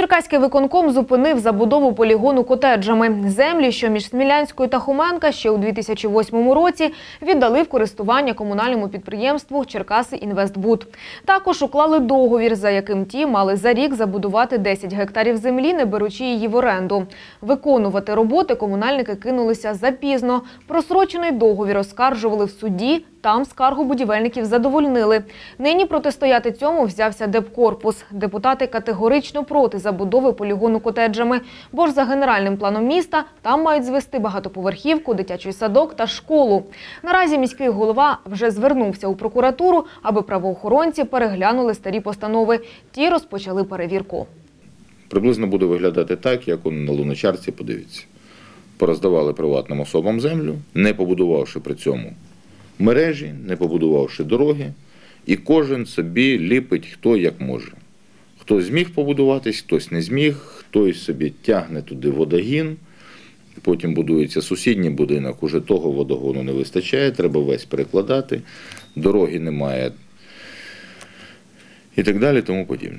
Черкаський виконком зупинив забудову полігону котеджами. Землі, що між Смілянською та Хуменка ще у 2008 році віддали в користування комунальному підприємству Черкаси Інвестбуд. Також уклали договір, за яким ті мали за рік забудувати 10 гектарів землі, не беручи її в оренду. Виконувати роботи комунальники кинулися запізно. Просрочений договір оскаржували в суді. Там скаргу будівельників задовольнили. Нині протистояти цьому взявся Депкорпус. Депутати категорично проти забудови полігону котеджами, бо ж за генеральним планом міста там мають звести багатоповерхівку, дитячий садок та школу. Наразі міський голова вже звернувся у прокуратуру, аби правоохоронці переглянули старі постанови. Ті розпочали перевірку. Приблизно буде виглядати так, як он на луночарці подивіться. Пороздавали приватним особам землю, не побудувавши при цьому мережі, не побудувавши дороги, і кожен собі ліпить хто як може. Хтось зміг побудуватись, хтось не зміг, хтось собі тягне туди водогін. Потім будується сусідній будинок, уже того водогону не вистачає, треба весь перекладати, дороги немає і так далі, тому подібне.